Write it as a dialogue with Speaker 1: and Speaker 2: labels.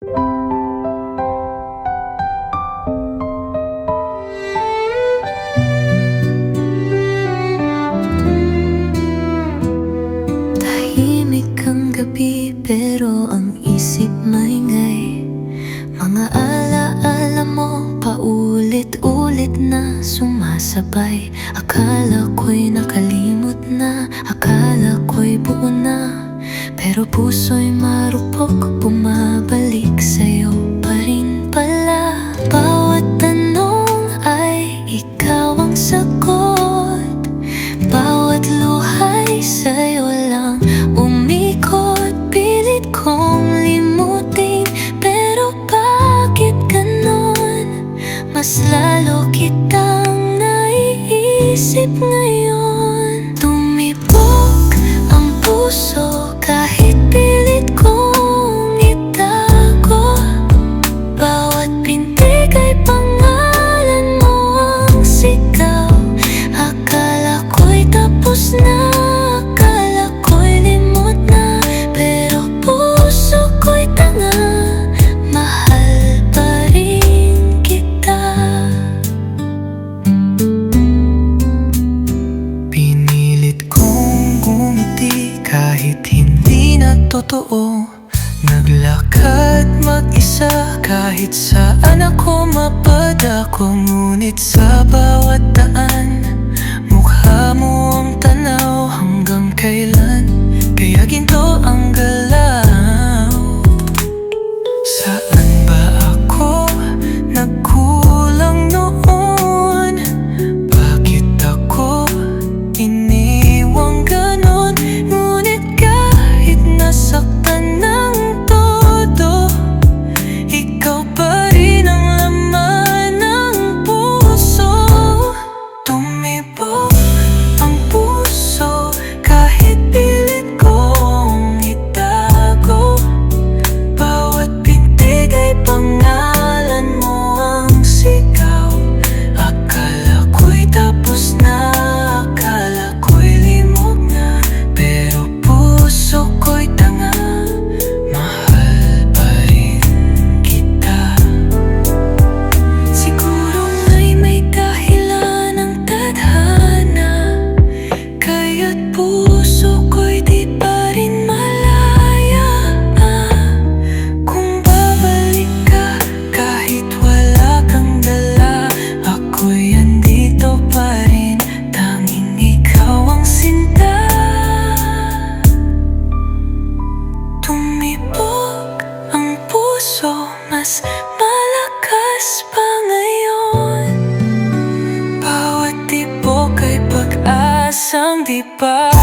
Speaker 1: Tahimik ang gabi pero ang isip maingay Mga alaala -ala mo paulit-ulit na sumasabay. Akala ko'y nakalimot na, akala ko'y buo na. Pero puso'y marupok Bumabalik sa'yo pa rin pala. Bawat tanong ay ikaw ang sagot. Bawat luhay sa'yo lang umikot. Pilit kong limutin Pero bakit ganon? Mas lalo kitang naiisip
Speaker 2: nga totoo. Naglakad mag-isa kahit saan ako mapadako Ngunit sa pipa.